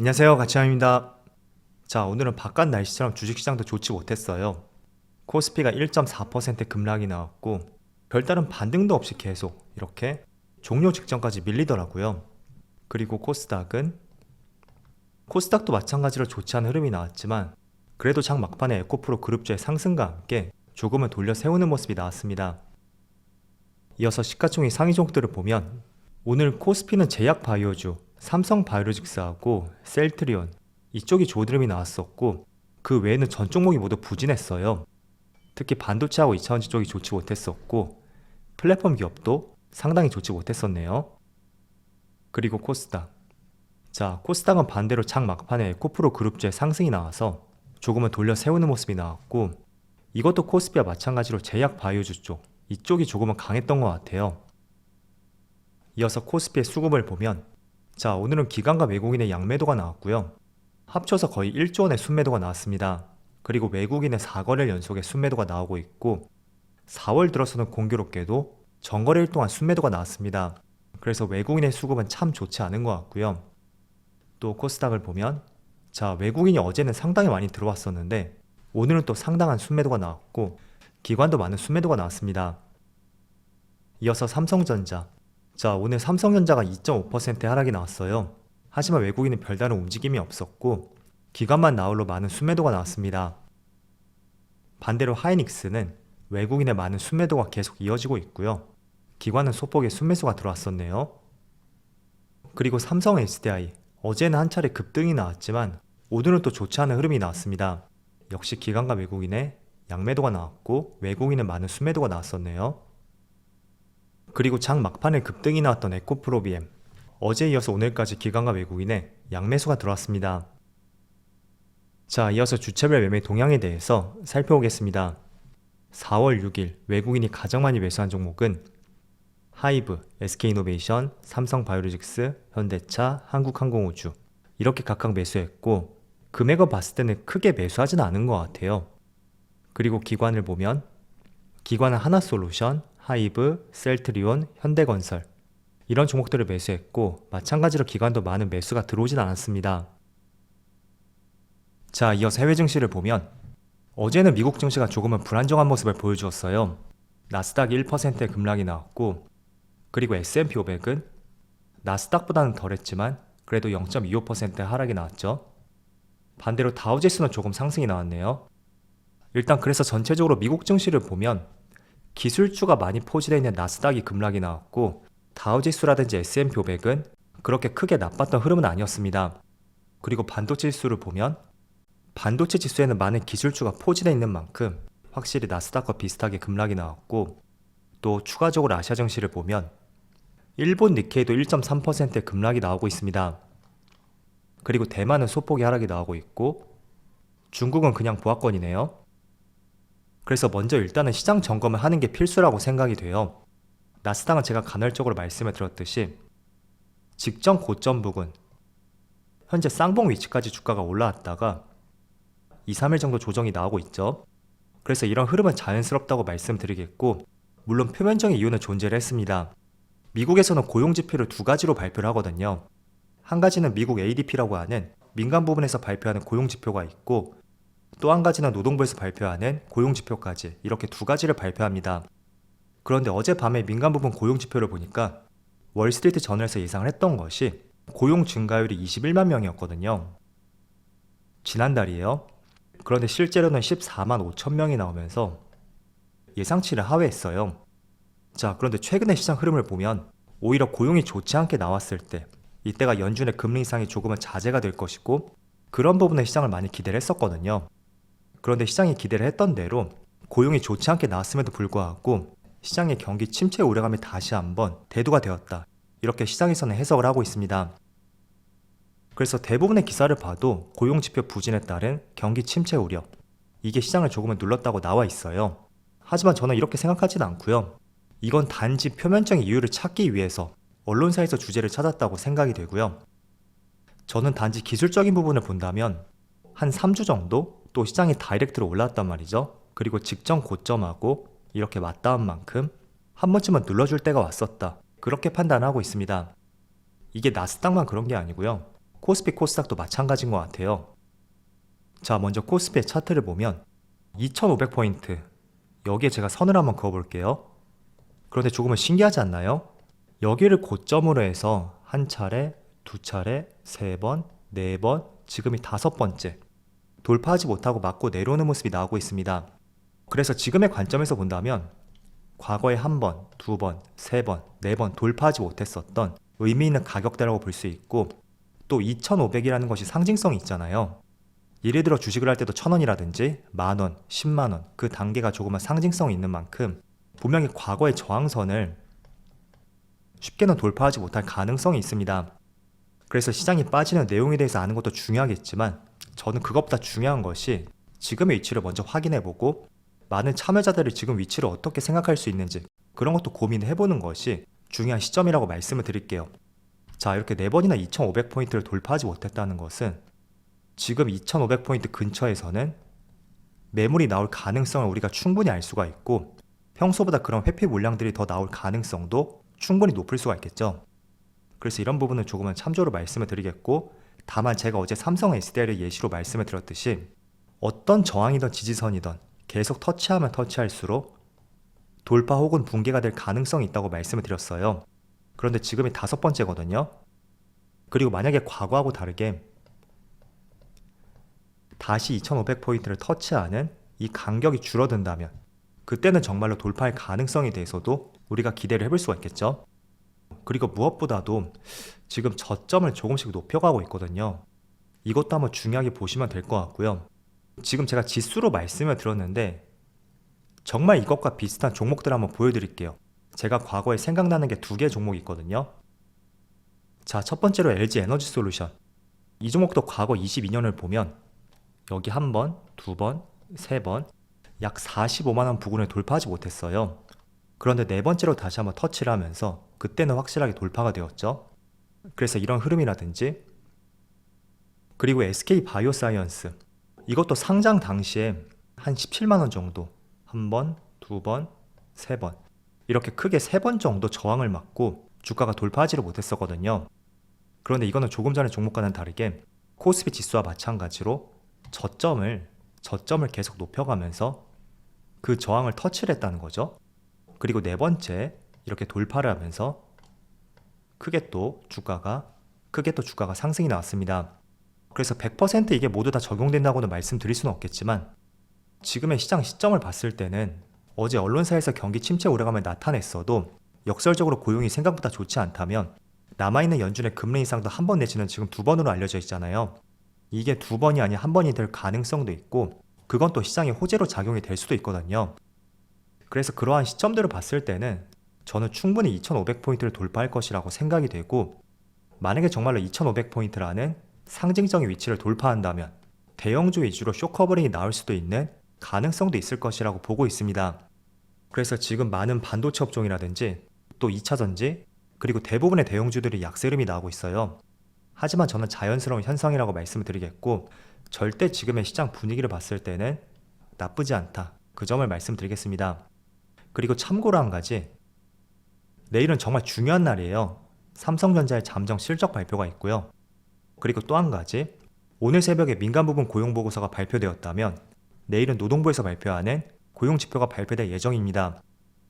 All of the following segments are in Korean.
안녕하세요. 가치함입니다. 자, 오늘은 바깥 날씨처럼 주식시장도 좋지 못했어요. 코스피가 1.4% 급락이 나왔고 별다른 반등도 없이 계속 이렇게 종료 직전까지 밀리더라고요. 그리고 코스닥은 코스닥도 마찬가지로 좋지 않은 흐름이 나왔지만 그래도 장 막판에 에코프로 그룹주의 상승과 함께 조금은 돌려 세우는 모습이 나왔습니다. 이어서 시가총액 상위 종목들을 보면 오늘 코스피는 제약 바이오주, 삼성 바이오로직스하고 셀트리온 이쪽이 조드름이 나왔었고 그 외에는 전 종목이 모두 부진했어요. 특히 반도체하고 2차원지 쪽이 좋지 못했었고 플랫폼 기업도 상당히 좋지 못했었네요. 그리고 코스닥. 자, 코스닥은 반대로 장 막판에 에코프로 그룹주의 상승이 나와서 조금은 돌려 세우는 모습이 나왔고 이것도 코스피와 마찬가지로 제약 바이오주 쪽 이쪽이 조금은 강했던 것 같아요. 이어서 코스피의 수급을 보면 자 오늘은 기관과 외국인의 양매도가 나왔고요. 합쳐서 거의 1조 원의 순매도가 나왔습니다. 그리고 외국인의 4거래일 연속의 순매도가 나오고 있고 4월 들어서는 공교롭게도 전거래일 동안 순매도가 나왔습니다. 그래서 외국인의 수급은 참 좋지 않은 것 같고요. 또 코스닥을 보면 자 외국인이 어제는 상당히 많이 들어왔었는데 오늘은 또 상당한 순매도가 나왔고 기관도 많은 순매도가 나왔습니다. 이어서 삼성전자. 자, 오늘 삼성전자가 2.5% 하락이 나왔어요. 하지만 외국인은 별다른 움직임이 없었고 기관만 나홀로 많은 순매도가 나왔습니다. 반대로 하이닉스는 외국인의 많은 순매도가 계속 이어지고 있고요. 기관은 소폭의 순매수가 들어왔었네요. 그리고 삼성 SDI 어제는 한 차례 급등이 나왔지만 오늘은 또 좋지 않은 흐름이 나왔습니다. 역시 기관과 외국인의 양매도가 나왔고 외국인은 많은 순매도가 나왔었네요. 그리고 장 막판에 급등이 나왔던 에코프로비엠 어제 이어서 오늘까지 기관과 외국인의 양매수가 들어왔습니다. 자, 이어서 주체별 매매 동향에 대해서 살펴보겠습니다. 4월 6일 외국인이 가장 많이 매수한 종목은 하이브, SK이노베이션, 삼성바이오로직스, 현대차, 한국항공우주 이렇게 각각 매수했고 금액을 봤을 때는 크게 매수하진 않은 것 같아요. 그리고 기관을 보면 기관은 하나솔루션, 하이브, 셀트리온, 현대건설 이런 종목들을 매수했고 마찬가지로 기관도 많은 매수가 들어오진 않았습니다. 자, 이어서 해외 증시를 보면 어제는 미국 증시가 조금은 불안정한 모습을 보여주었어요. 나스닥 1%의 급락이 나왔고 그리고 S&P 500은 나스닥보다는 덜했지만 그래도 0.25%의 하락이 나왔죠. 반대로 다우지수는 조금 상승이 나왔네요. 일단 그래서 전체적으로 미국 증시를 보면 기술주가 많이 포진되어 있는 나스닥이 급락이 나왔고 다우지수라든지 S&P 500은 그렇게 크게 나빴던 흐름은 아니었습니다. 그리고 반도체 지수를 보면 반도체 지수에는 많은 기술주가 포진되어 있는 만큼 확실히 나스닥과 비슷하게 급락이 나왔고 또 추가적으로 아시아 증시를 보면 일본 니케이도 1.3%의 급락이 나오고 있습니다. 그리고 대만은 소폭의 하락이 나오고 있고 중국은 그냥 보합권이네요. 그래서 먼저 일단은 시장 점검을 하는 게 필수라고 생각이 돼요. 나스닥은 제가 간헐적으로 말씀을 드렸듯이 직전 고점 부근 현재 쌍봉 위치까지 주가가 올라왔다가 2, 3일 정도 조정이 나오고 있죠. 그래서 이런 흐름은 자연스럽다고 말씀드리겠고 물론 표면적인 이유는 존재를 했습니다. 미국에서는 고용 지표를 두 가지로 발표를 하거든요. 한 가지는 미국 ADP라고 하는 민간 부분에서 발표하는 고용 지표가 있고 또 한 가지는 노동부에서 발표하는 고용 지표까지 이렇게 두 가지를 발표합니다. 그런데 어젯밤에 민간 부분 고용 지표를 보니까 월스트리트 저널에서 예상을 했던 것이 고용 증가율이 21만 명이었거든요. 지난달이에요. 그런데 실제로는 14만 5천 명이 나오면서 예상치를 하회했어요. 자, 그런데 최근의 시장 흐름을 보면 오히려 고용이 좋지 않게 나왔을 때 이때가 연준의 금리 인상이 조금은 자제가 될 것이고 그런 부분에 시장을 많이 기대를 했었거든요. 그런데 시장이 기대를 했던 대로 고용이 좋지 않게 나왔음에도 불구하고 시장의 경기 침체 우려감이 다시 한번 대두가 되었다. 이렇게 시장에서는 해석을 하고 있습니다. 그래서 대부분의 기사를 봐도 고용 지표 부진에 따른 경기 침체 우려 이게 시장을 조금은 눌렀다고 나와 있어요. 하지만 저는 이렇게 생각하지는 않고요. 이건 단지 표면적인 이유를 찾기 위해서 언론사에서 주제를 찾았다고 생각이 되고요. 저는 단지 기술적인 부분을 본다면 한 3주 정도 또 시장이 다이렉트로 올라왔단 말이죠. 그리고 직전 고점하고 이렇게 맞닿은 만큼 한 번쯤은 눌러줄 때가 왔었다. 그렇게 판단하고 있습니다. 이게 나스닥만 그런 게 아니고요. 코스피 코스닥도 마찬가지인 것 같아요. 자, 먼저 코스피의 차트를 보면 2500포인트 여기에 제가 선을 한번 그어볼게요. 그런데 조금은 신기하지 않나요? 여기를 고점으로 해서 한 차례, 두 차례, 세 번, 네 번, 지금이 다섯 번째 돌파하지 못하고 맞고 내려오는 모습이 나오고 있습니다. 그래서 지금의 관점에서 본다면 과거에 한 번, 두 번, 세 번, 네 번 돌파하지 못했었던 의미 있는 가격대라고 볼 수 있고 또 2,500이라는 것이 상징성이 있잖아요. 예를 들어 주식을 할 때도 천 원이라든지 만 원, 10만 원 그 단계가 조금은 상징성이 있는 만큼 분명히 과거의 저항선을 쉽게는 돌파하지 못할 가능성이 있습니다. 그래서 시장이 빠지는 내용에 대해서 아는 것도 중요하겠지만 저는 그것보다 중요한 것이 지금의 위치를 먼저 확인해보고 많은 참여자들이 지금 위치를 어떻게 생각할 수 있는지 그런 것도 고민해보는 것이 중요한 시점이라고 말씀을 드릴게요. 자, 이렇게 4번이나 2,500포인트를 돌파하지 못했다는 것은 지금 2,500포인트 근처에서는 매물이 나올 가능성을 우리가 충분히 알 수가 있고 평소보다 그런 회피 물량들이 더 나올 가능성도 충분히 높을 수가 있겠죠. 그래서 이런 부분은 조금은 참조로 말씀을 드리겠고 다만 제가 어제 삼성 SDI를 예시로 말씀을 드렸듯이 어떤 저항이든 지지선이든 계속 터치하면 터치할수록 돌파 혹은 붕괴가 될 가능성이 있다고 말씀을 드렸어요. 그런데 지금이 다섯 번째거든요. 그리고 만약에 과거하고 다르게 다시 2500포인트를 터치하는 이 간격이 줄어든다면 그때는 정말로 돌파할 가능성에 대해서도 우리가 기대를 해볼 수가 있겠죠. 그리고 무엇보다도 지금 저점을 조금씩 높여가고 있거든요. 이것도 한번 중요하게 보시면 될 것 같고요. 지금 제가 지수로 말씀을 드렸는데 정말 이것과 비슷한 종목들 한번 보여드릴게요. 제가 과거에 생각나는 게 두 개 종목이 있거든요. 자, 첫 번째로 LG 에너지 솔루션. 이 종목도 과거 22년을 보면 여기 한 번, 두 번, 세 번, 약 45만원 부근을 돌파하지 못했어요. 그런데 네 번째로 다시 한번 터치를 하면서 그때는 확실하게 돌파가 되었죠. 그래서 이런 흐름이라든지 그리고 SK 바이오사이언스 이것도 상장 당시에 한 17만 원 정도 한 번, 두 번, 세 번 이렇게 크게 세 번 정도 저항을 맞고 주가가 돌파하지를 못했었거든요. 그런데 이거는 조금 전에 종목과는 다르게 코스피 지수와 마찬가지로 저점을 저점을 계속 높여가면서 그 저항을 터치를 했다는 거죠. 그리고 네 번째 이렇게 돌파를 하면서 크게 또 주가가 크게 또 주가가 상승이 나왔습니다. 그래서 100% 이게 모두 다 적용된다고는 말씀드릴 수는 없겠지만 지금의 시장 시점을 봤을 때는 어제 언론사에서 경기 침체 우려감을 나타냈어도 역설적으로 고용이 생각보다 좋지 않다면 남아있는 연준의 금리 인상도 한 번 내지는 지금 두 번으로 알려져 있잖아요. 이게 두 번이 아닌 한 번이 될 가능성도 있고 그건 또 시장의 호재로 작용이 될 수도 있거든요. 그래서 그러한 시점들을 봤을 때는 저는 충분히 2500포인트를 돌파할 것이라고 생각이 되고 만약에 정말로 2500포인트라는 상징적인 위치를 돌파한다면 대형주 위주로 쇼커버링이 나올 수도 있는 가능성도 있을 것이라고 보고 있습니다. 그래서 지금 많은 반도체 업종이라든지 또 2차전지 그리고 대부분의 대형주들이 약세름이 나오고 있어요. 하지만 저는 자연스러운 현상이라고 말씀을 드리겠고 절대 지금의 시장 분위기를 봤을 때는 나쁘지 않다. 그 점을 말씀드리겠습니다. 그리고 참고로 한 가지 내일은 정말 중요한 날이에요. 삼성전자의 잠정 실적 발표가 있고요. 그리고 또 한 가지 오늘 새벽에 민간 부분 고용 보고서가 발표되었다면 내일은 노동부에서 발표하는 고용 지표가 발표될 예정입니다.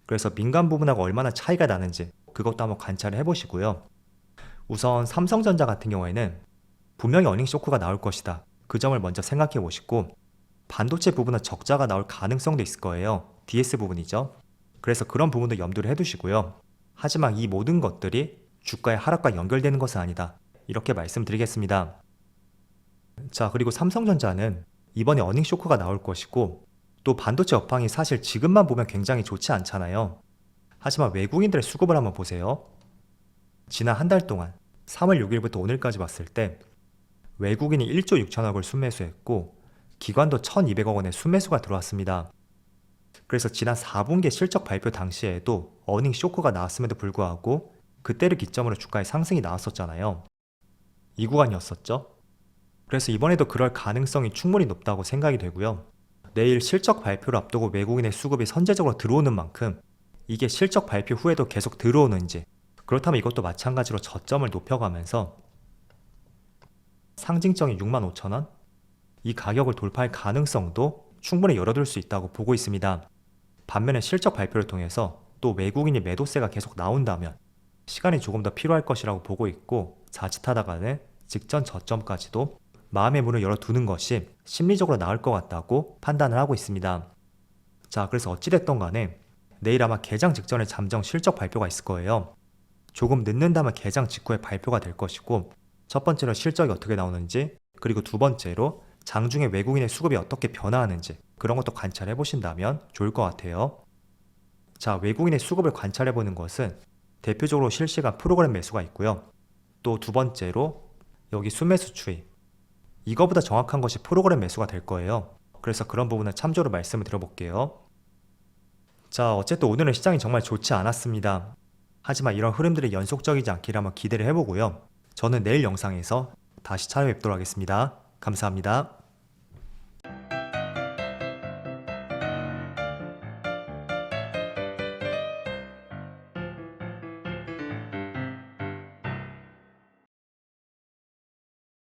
그래서 민간 부분하고 얼마나 차이가 나는지 그것도 한번 관찰을 해보시고요. 우선 삼성전자 같은 경우에는 분명히 어닝 쇼크가 나올 것이다. 그 점을 먼저 생각해 보시고 반도체 부분은 적자가 나올 가능성도 있을 거예요. DS 부분이죠. 그래서 그런 부분도 염두를 해두시고요. 하지만 이 모든 것들이 주가의 하락과 연결되는 것은 아니다. 이렇게 말씀드리겠습니다. 자, 그리고 삼성전자는 이번에 어닝 쇼크가 나올 것이고 또 반도체 업황이 사실 지금만 보면 굉장히 좋지 않잖아요. 하지만 외국인들의 수급을 한번 보세요. 지난 한 달 동안 3월 6일부터 오늘까지 봤을 때 외국인이 1조 6천억을 순매수했고 기관도 1,200억 원의 순매수가 들어왔습니다. 그래서 지난 4분기 실적 발표 당시에도 어닝 쇼크가 나왔음에도 불구하고 그때를 기점으로 주가의 상승이 나왔었잖아요. 이 구간이었었죠. 그래서 이번에도 그럴 가능성이 충분히 높다고 생각이 되고요. 내일 실적 발표를 앞두고 외국인의 수급이 선제적으로 들어오는 만큼 이게 실적 발표 후에도 계속 들어오는지 그렇다면 이것도 마찬가지로 저점을 높여가면서 상징적인 6만 5천 원? 이 가격을 돌파할 가능성도 충분히 열어둘 수 있다고 보고 있습니다. 반면에 실적 발표를 통해서 또 외국인이 매도세가 계속 나온다면 시간이 조금 더 필요할 것이라고 보고 있고 자칫하다가는 직전 저점까지도 마음의 문을 열어두는 것이 심리적으로 나을 것 같다고 판단을 하고 있습니다. 자, 그래서 어찌됐던 간에 내일 아마 개장 직전에 잠정 실적 발표가 있을 거예요. 조금 늦는다면 개장 직후에 발표가 될 것이고 첫 번째로 실적이 어떻게 나오는지 그리고 두 번째로 장중에 외국인의 수급이 어떻게 변화하는지 그런 것도 관찰해 보신다면 좋을 것 같아요. 자, 외국인의 수급을 관찰해 보는 것은 대표적으로 실시간 프로그램 매수가 있고요. 또 두 번째로 여기 순매수 추이. 이거보다 정확한 것이 프로그램 매수가 될 거예요. 그래서 그런 부분은 참조로 말씀을 드려볼게요. 자, 어쨌든 오늘은 시장이 정말 좋지 않았습니다. 하지만 이런 흐름들이 연속적이지 않기를 한번 기대를 해보고요. 저는 내일 영상에서 다시 찾아뵙도록 하겠습니다. 감사합니다.